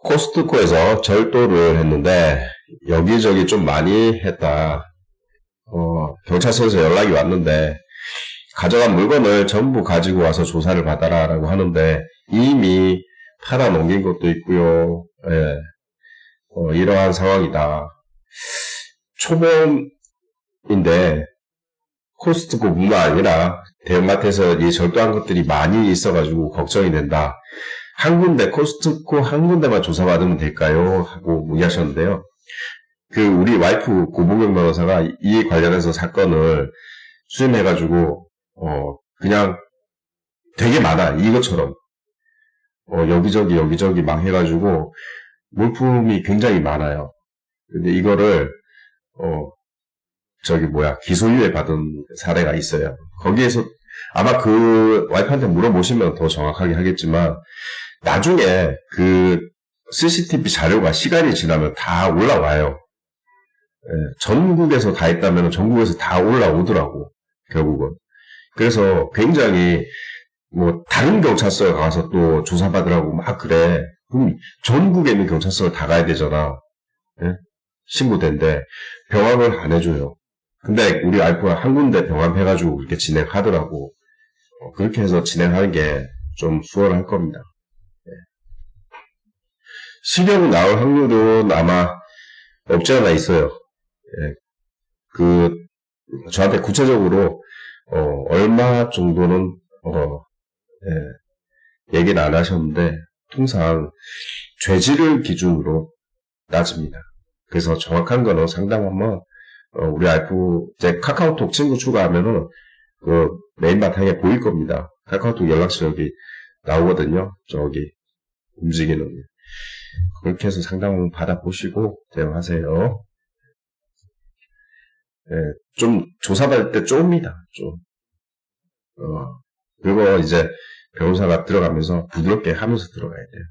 코스트코에서 절도를 했는데 여기저기 좀 많이 했다. 어, 경찰서에서 연락이 왔는데 가져간 물건을 전부 가지고 와서 조사를 받아라라고 하는데 이미 팔아 넘긴 것도 있고요. 예. 어, 이러한 상황이다. 초범인데 코스트코뿐만 아니라 대형마트에서 이 절도한 것들이 많이 있어가지고 걱정이 된다. 한 군데 코스트코 한 군데만 조사받으면 될까요? 하고 문의하셨는데요. 그 우리 와이프 고봉영 변호사가 이 관련해서 사건을 수임해가지고 어 그냥 되게 많아 이것처럼 어 여기저기 여기저기 막 해가지고 물품이 굉장히 많아요. 근데 이거를 어 저기 뭐야 기소유예 받은 사례가 있어요. 거기에서 아마 그 와이프한테 물어보시면 더 정확하게 하겠지만 나중에 그 CCTV 자료가 시간이 지나면 다 올라와요. 예, 전국에서 다 했다면 전국에서 다 올라오더라고 결국은. 그래서 굉장히 뭐 다른 경찰서에 가서 또 조사받으라고 막 그래. 그럼 전국에 있는 경찰서를 다 가야 되잖아. 예? 신고된데 병합을 안 해줘요. 근데 우리 알프가 한 군데 병합해가지고 이렇게 진행하더라고. 어, 그렇게 해서 진행하는 게 좀 수월할 겁니다. 예. 실형 나올 확률은 아마 없지 않아 있어요. 예. 그 저한테 구체적으로 어, 얼마 정도는 어, 예, 얘기는 안 하셨는데 통상 죄질을 기준으로 따집니다. 그래서 정확한 거는 상담하면 어, 우리 알프 이제 카카오톡 친구 추가하면은 그 메인 바탕에 보일 겁니다. 카카오톡 연락처 여기 나오거든요. 저기 움직이는 그렇게 해서 상담 받아보시고 대응하세요. 예, 좀 조사 받을 때 좀입니다. 좀. 어, 그리고 이제 변호사가 들어가면서 부드럽게 하면서 들어가야 돼요.